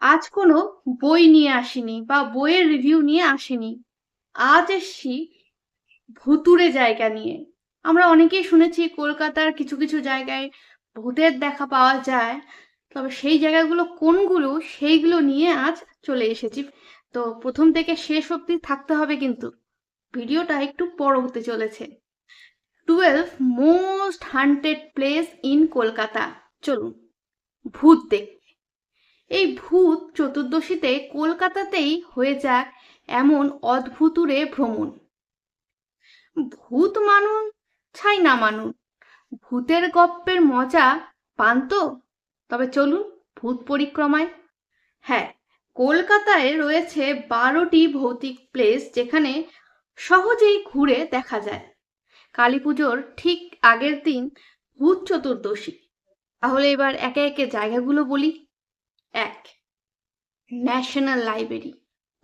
আজ কোনো বই নিয়ে আসিনি বা বইয়ের রিভিউ নিয়ে আসিনি। আজ এসছি ভুতুরে জায়গা নিয়ে। আমরা অনেকেই শুনেছি কলকাতার কিছু কিছু জায়গায় ভূতের দেখা পাওয়া যায়। তবে সেই জায়গাগুলো কোনগুলো, সেইগুলো নিয়ে আজ চলে এসেছি। তো প্রথম থেকে শেষ অবধি থাকতে হবে কিন্তু। ভিডিওটা একটু বড় হতে চলেছে। Twelve most haunted place in Kolkata. চলুন। ভূত দেখতে। এই ভূত চতুর্দশীতে কলকাতাতেই হয়ে যাক এমন অদ্ভুতুরে ভ্রমণ। ভূত মানুন, ছাই না মানুন, ভূতের গপ্পের মজা পান তো? তবে চলুন ভূত পরিক্রমায়। হ্যাঁ কলকাতায় রয়েছে বারোটি ভৌতিক প্লেস যেখানে সহজেই ঘুরে দেখা যায়। কালী পুজোর ঠিক আগের দিন ভূত চতুর্দশী। তাহলে এবার একে একে জায়গাগুলো বলি। এক ন্যাশনাল লাইব্রেরি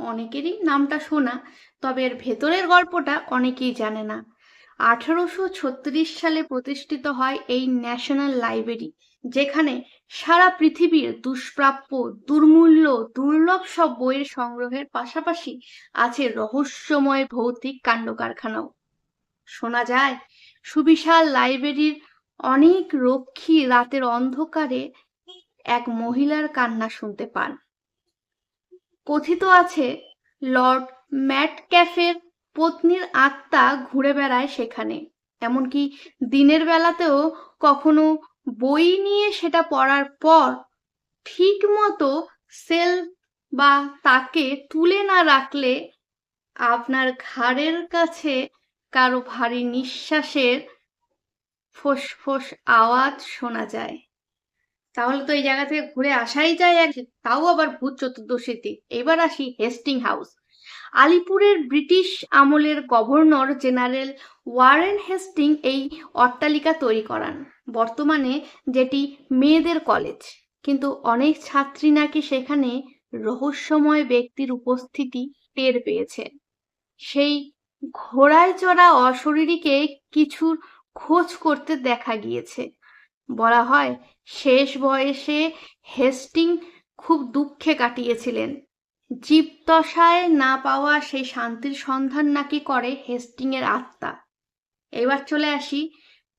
অনেকেরই নামটা শোনা, তবে এর ভেতরের গল্পটা অনেকেই জানে না। আঠারোশো ছত্রিশ সালে প্রতিষ্ঠিত হয় এই ন্যাশনাল লাইব্রেরি যেখানে সারা পৃথিবীর দুষ্প্রাপ্য, দুর্মূল্য, দুর্লভ সব বইয়ের সংগ্রহের পাশাপাশি আছে রহস্যময় ভৌতিক কাণ্ড কারখানাও শোনা যায়, সুবিশাল লাইব্রেরির অনেক রক্ষী রাতের অন্ধকারে এক মহিলার কান্না শুনতে পান। কথিত আছে, লর্ড ম্যাট ক্যাফের পত্নীর আত্মা ঘুরে বেড়ায় সেখানে। এমনকি দিনের বেলাতেও কখনো বই নিয়ে সেটা পড়ার পর ঠিক মতো সেল বা তাকে তুলে না রাখলে আপনার ঘাড়ের কাছে কারও ভারী নিঃশ্বাসের ফোঁস আওয়াজ শোনা যায়। তাহলে তো এই জায়গা থেকে ঘুরে আসাই যায় এক তাও আবার ভূত চতুর্দশীতে। এবার আসি হেস্টিং হাউস আলিপুরের ব্রিটিশ আমলের গভর্নর জেনারেল ওয়ারেন হেস্টিং এই অট্টালিকা তৈরি করান। বর্তমানে যেটি মেয়েদের কলেজ। কিন্তু অনেক ছাত্রী নাকি সেখানে রহস্যময় ব্যক্তির উপস্থিতি টের পেয়েছে। সেই ঘোড়ায় চড়া অশরীরীকে কিছুর খোঁজ করতে দেখা গিয়েছে। বলা হয় শেষ বয়সে হেস্টিং খুব দুঃখে কাটিয়েছিলেন। জীবদশায় না পাওয়া সেই শান্তির সন্ধান নাকি করে হেস্টিংয়ের আত্মা। এবার চলে আসি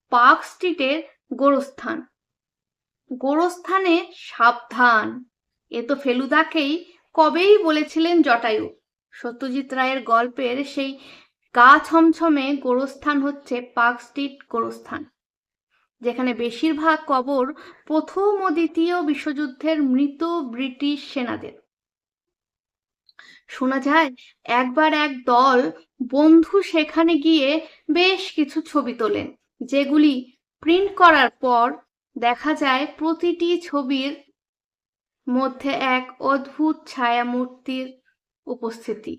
পার্ক স্ট্রিটের গোরস্থান। গোরস্থানে সাবধান, এ তো ফেলুদাকেই কবেই বলেছিলেন জটায়ু। সত্যজিৎ রায়ের গল্পের সেই গা ছমছমে গোরস্থান হচ্ছে পার্ক স্ট্রিট গোরস্থান। যেখানে বেশিরভাগ কবর প্রথম ও দ্বিতীয় বিশ্বযুদ্ধের মৃত ব্রিটিশ সেনাদের। শোনা যায়, একবার এক দল বন্ধু সেখানে গিয়ে বেশ কিছু ছবি তোলেন, যেগুলি প্রিন্ট করার পর দেখা যায় প্রতিটি ছবির মধ্যে এক অদ্ভুত ছায়ামূর্তির উপস্থিতি।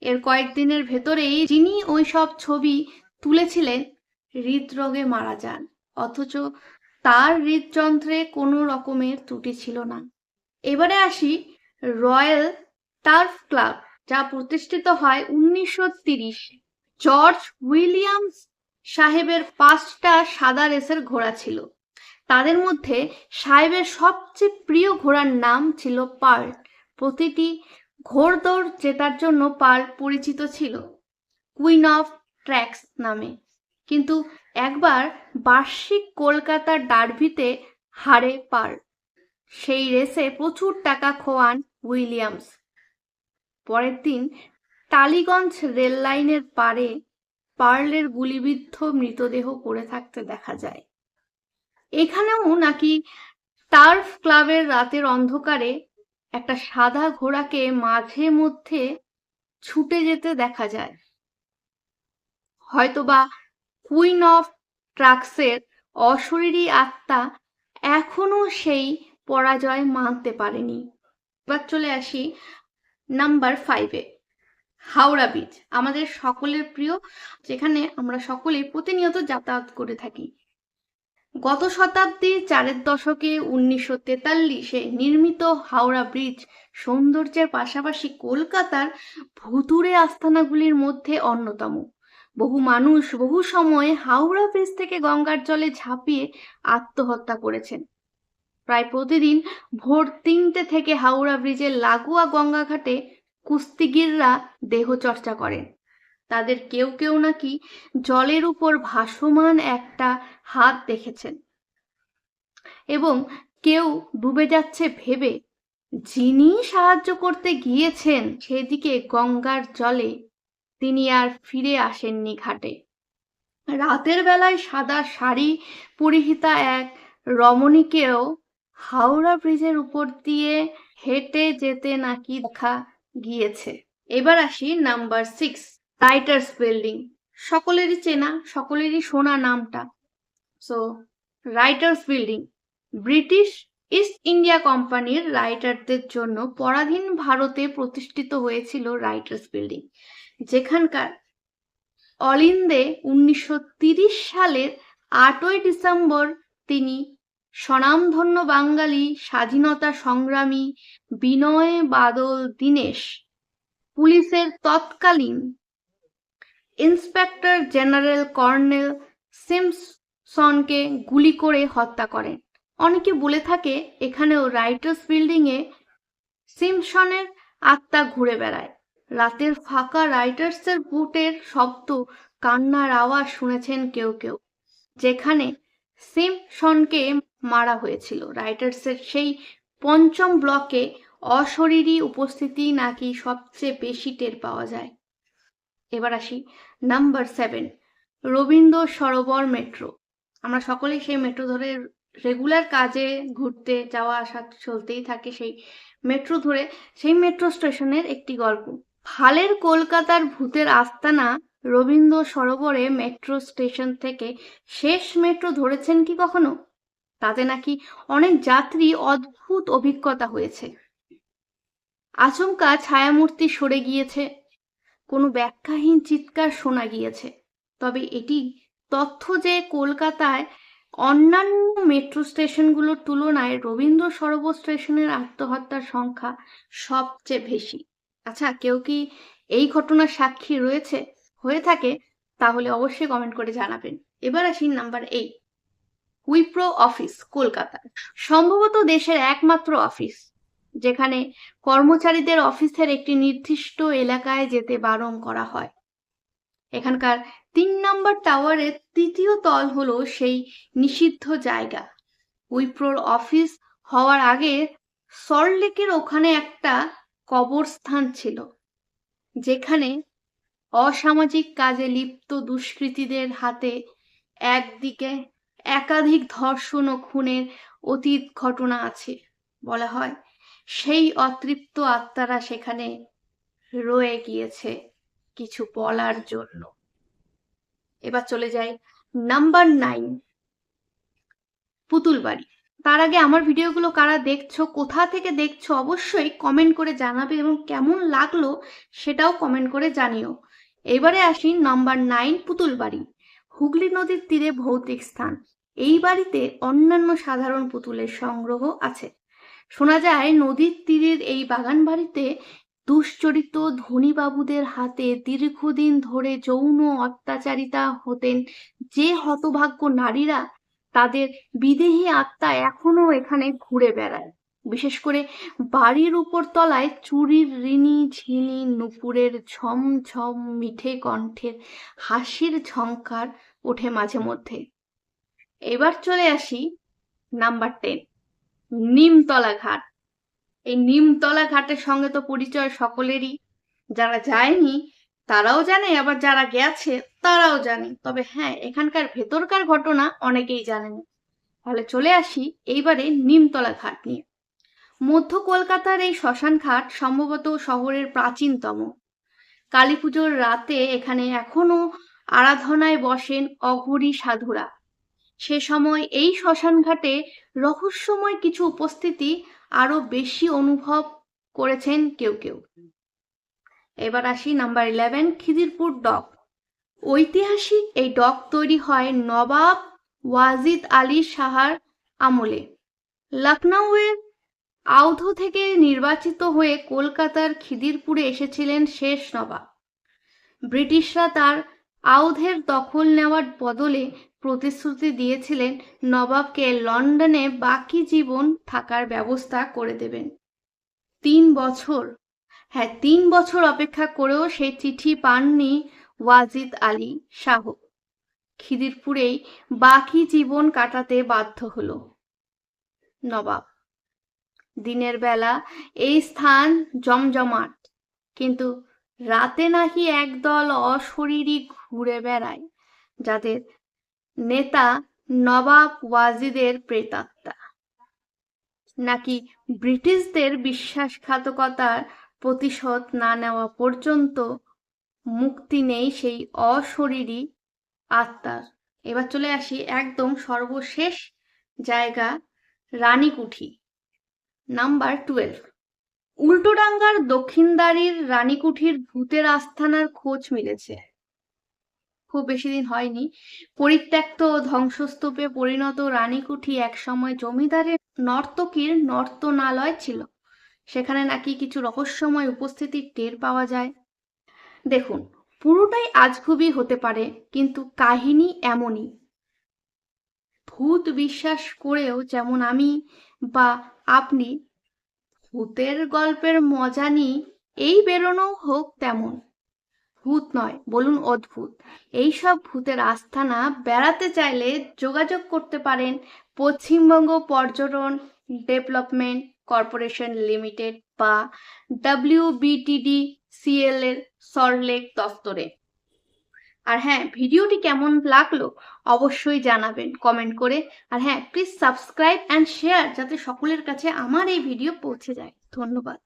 এর কয়েকদিনের ভেতরেই যিনি ওই সব ছবি তুলেছিলেন হৃদরোগে মারা যান, অথচ তার হৃদযন্ত্রে কোনো রকমের ত্রুটি ছিল না। এবারে আসি রয়্যাল টার্ফ ক্লাব, যা প্রতিষ্ঠিত হয় উনিশশো তিরিশ। জর্জ উইলিয়ামস সাহেবের পাঁচটা সাদা রেসের ঘোড়া ছিল। তাদের মধ্যে সাহেবের সবচেয়ে প্রিয় ঘোড়ার নাম ছিল পার্ল। প্রতিটি ঘোড়দৌড় জেতার জন্য পার্ল পরিচিত ছিল। কুইন অফ ট্র্যাক্স নামে। কিন্তু একবার বার্ষিক কলকাতার ডার্ভিতে হারে পার। সেই রেসে প্রচুর টাকা খোয়ান উইলিয়ামস। পরের দিন টালিগঞ্জ রেল লাইনের পারে পার্লের গুলিবিদ্ধ মৃতদেহ পড়ে থাকতে দেখা যায়। এখানেও নাকি টার্ফ ক্লাবের রাতের অন্ধকারে একটা সাদা ঘোড়াকে মাঝে মধ্যে ছুটে যেতে দেখা যায়। হয়তোবা কুইন অফ ট্রাক্সের অশরীরী আত্মা এখনও সেই পরাজয় মানতে পারেনি। এবার চলে আসি নাম্বার ফাইভে হাওড়া ব্রিজ আমাদের সকলের প্রিয়, যেখানে আমরা সকলে প্রতিনিয়ত যাতায়াত করে থাকি। গত শতাব্দীর চারের দশকে উনিশশো তেতাল্লিশে নির্মিত হাওড়া ব্রিজ সৌন্দর্যের পাশাপাশি কলকাতার ভুতুরে আস্থানাগুলির মধ্যে অন্যতম। বহু মানুষ বহু সময় হাওড়া ব্রিজ থেকে গঙ্গার জলে ঝাঁপিয়ে আত্মহত্যা করেছেন। প্রায় প্রতিদিন ভোর তিনটে থেকে হাওড়া ব্রিজের লাগোয়া গঙ্গাঘাটে কুস্তিগিররা দেহ চর্চা করেন। তাদের কেউ কেউ নাকি জলের উপর ভাসমান একটা হাত দেখেছেন। এবং কেউ ডুবে যাচ্ছে ভেবে, যিনি সাহায্য করতে গিয়েছেন সেদিকে গঙ্গার জলে তিনি আর ফিরে আসেননি ঘাটে। রাতের বেলায় সাদা শাড়ি পরিহিতা এক রমণীকেও হাওড়া ব্রিজের উপর দিয়ে হেঁটে যেতে নাকি দেখা গিয়েছে। এবার আসি নাম্বার সিক্স, রাইটার্স বিল্ডিং। সকলেরই চেনা, সকলেরই শোনা নামটা। So writers building. British East India কোম্পানির রাইটারদের জন্য পরাধীন ভারতে প্রতিষ্ঠিত হয়েছিল রাইটার্স বিল্ডিং। যেখানকার অলিন্দে উনিশশো সালের আটই ডিসেম্বর তিনি স্বনামধন্য বাঙালি স্বাধীনতা সংগ্রামী বিনয় বাদল দীনেশ পুলিশের তৎকালীন ইন্সপেক্টর জেনারেল কর্নেল সিমসনকে গুলি করে হত্যা করেন। অনেকে বলে থাকে, এখানেও রাইটার্স বিল্ডিংয়ে সিমসনের আত্মা ঘুরে বেড়ায়। রাতের ফাঁকা রাইটার্সের বুটের শব্দ, কান্নার আওয়াজ শুনেছেন কেউ কেউ। যেখানে সিমসনকে মারা হয়েছিল। রাইটার্সের সেই পঞ্চম ব্লকে অশরীরী উপস্থিতি নাকি সবচেয়ে বেশি টের পাওয়া যায়। এবার আসি number seven Rabindra Sarobar metro আমরা সকলেই সেই মেট্রো ধরে রেগুলার কাজে ঘুরতে যাওয়া আসা চলতেই থাকে সেই মেট্রো ধরে। সেই মেট্রো স্টেশনের একটি গল্প। হালের কলকাতার ভূতের আস্তানা রবীন্দ্র সরোবরে মেট্রো স্টেশন থেকে শেষ মেট্রো ধরেছেন কি কখনো? তাতে নাকি অনেক যাত্রী অদ্ভুত অভিজ্ঞতা হয়েছে। আচমকা ছায়ামূর্তি সরে গিয়েছে। কোনো ব্যাখ্যাহীন চিৎকার শোনা গিয়েছে। তবে এটি তথ্য যে কলকাতায় অন্যান্য মেট্রো স্টেশনগুলোর তুলনায় রবীন্দ্র সরোবর স্টেশনের আত্মহত্যার সংখ্যা সবচেয়ে বেশি। আচ্ছা কেউ কি এই ঘটনার সাক্ষী রয়েছে? হয়ে থাকে, তাহলে অবশ্যই কমেন্ট করে জানাবেন। এবার আসি number eight Wipro office, Kolkata. সম্ভবত দেশের একমাত্র অফিস, যেখানে কর্মচারীদের অফিসের একটি নির্দিষ্ট এলাকায় যেতে বারণ করা হয়। এখানকার তিন নম্বর টাওয়ারের তৃতীয় তল হলো সেই নিষিদ্ধ জায়গা। উইপ্রোর অফিস হওয়ার আগে সল্টলেকের ওখানে একটা কবরস্থান ছিল, যেখানে অসামাজিক কাজে লিপ্ত দুষ্কৃতীদের হাতে একদিকে একাধিক ধর্ষণ ও খুনের অতীত ঘটনা আছে বলা হয়। সেই অতৃপ্ত আত্মারা সেখানে রয়ে গিয়েছে কিছু বলার জন্য। এবার চলে যাই নাম্বার নাইন পুতুল বাড়ি তার আগে আমার ভিডিওগুলো কারা দেখছ, কোথা থেকে দেখছ অবশ্যই কমেন্ট করে জানাবে এবং কেমন লাগল সেটাও কমেন্ট করে জানিও। এবারে আসি নাম্বার নাইন পুতুল বাড়ি হুগলি নদীর তীরে ভৌতিক স্থান। এই বাড়িতে অন্যান্য সাধারণ পুতুলের সংগ্রহ আছে। শোনা যায় নদীর তীরের এই বাগান বাড়িতে দুশ্চরিত ধনীবাবুদের হাতে দীর্ঘদিন ধরে যৌন অত্যাচারিতা হতেন যে হতভাগ্য নারীরা তাদের বিদেহী আত্মা এখনও এখানে ঘুরে বেড়ায়। বিশেষ করে বাড়ির উপর তলায় চুরির ঋণী ঝিনি, নুপুরের ঝমঝম মিঠে কণ্ঠের হাসির ঝঙ্কার ওঠে মাঝে মধ্যে এবার চলে আসি নাম্বার টেন নিমতলা ঘাট। এই নিমতলা ঘাটের সঙ্গে তো পরিচয় সকলেরই। যারা যায়নি তারাও জানে, আবার যারা গেছে তারাও জানে। তবে হ্যাঁ এখানকার ভেতরকার ঘটনা অনেকেই জানেন। তাহলে চলে আসি এইবারে নিমতলা ঘাট নিয়ে। মধ্য কলকাতার এই শ্মশান ঘাট সম্ভবত শহরের প্রাচীনতম। কালী পুজোর রাতে এখানে এখনও আরাধনায় বসেন অঘরী সাধুরা। সে সময় এই শ্মশান ঘাটে রহস্যময় কিছু উপস্থিতি আরও বেশি অনুভব করেছেন কেউ কেউ। এবার আসি নাম্বার ইলেভেন খিদিরপুর ডক। ঐতিহাসিক এই ডক তৈরি হয় নবাব ওয়াজিদ আলী শাহার আমলে। লখনৌয়ের আউধ থেকে নির্বাচিত হয়ে কলকাতার খিদিরপুরে এসেছিলেন শেষ নবাব। ব্রিটিশরা তার আউধের দখল নেওয়ার বদলে প্রতিশ্রুতি দিয়েছিলেন নবাবকে লন্ডনে বাকি জীবন থাকার ব্যবস্থা করে দেবেন। তিন বছর হ্যাঁ তিন বছর অপেক্ষা করেও সেই চিঠি পাননি ওয়াজিদ আলী শাহ। খিদিরপুরেই বাকি জীবন কাটাতে বাধ্য হলো নবাব। দিনের বেলা এই স্থান জমজমাট, কিন্তু রাতে নাকি একদল অশরীরী ঘুরে বেড়ায়, যাদের নেতা নবাব ওয়াজিদের প্রেতাত্মা। নাকি ব্রিটিশদের বিশ্বাসঘাতকতার প্রতিশোধ না নেওয়া পর্যন্ত মুক্তি নেই সেই অশরীরী আত্মার। এবার চলে আসি একদম সর্বশেষ জায়গা, রানীকুঠি, নাম্বার টুয়েলভ। উল্টোডাঙ্গার দক্ষিণদারির রানীকুঠির ভূতের আস্থানার খোঁজ মিলেছে। খুব বেশি দিন হয়নি। পরিত্যক্ত ধ্বংসস্তূপে পরিণত রানীকুঠি একসময় জমিদারের নর্তকীর নর্তনালয় ছিল। সেখানে নাকি কিছু রহস্যময় উপস্থিতির টের পাওয়া যায়। দেখুন, পুরোটাই আজগুবি হতে পারে, কিন্তু কাহিনী এমনই। ভূত বিশ্বাস করেও যেমন আমি বা আপনি ভূতের গল্পের মজা নিই, এই বেরোনো হোক তেমন। ভূত নয়, বলুন অদ্ভুত। এইসব ভূতের আস্থানা বেড়াতে চাইলে যোগাযোগ করতে পারেন পশ্চিমবঙ্গ পর্যটন, ডেভেলপমেন্ট কর্পোরেশন লিমিটেড বা ডাব্লিউবিটিডি সিএল এর সল্টলেক দফতরে। আর হ্যাঁ ভিডিওটি কেমন লাগল অবশ্যই জানাবেন কমেন্ট করে। আর হ্যাঁ প্লিজ সাবস্ক্রাইব অ্যান্ড শেয়ার যাতে সকলের কাছে আমার এই ভিডিও পৌঁছে যায়। ধন্যবাদ।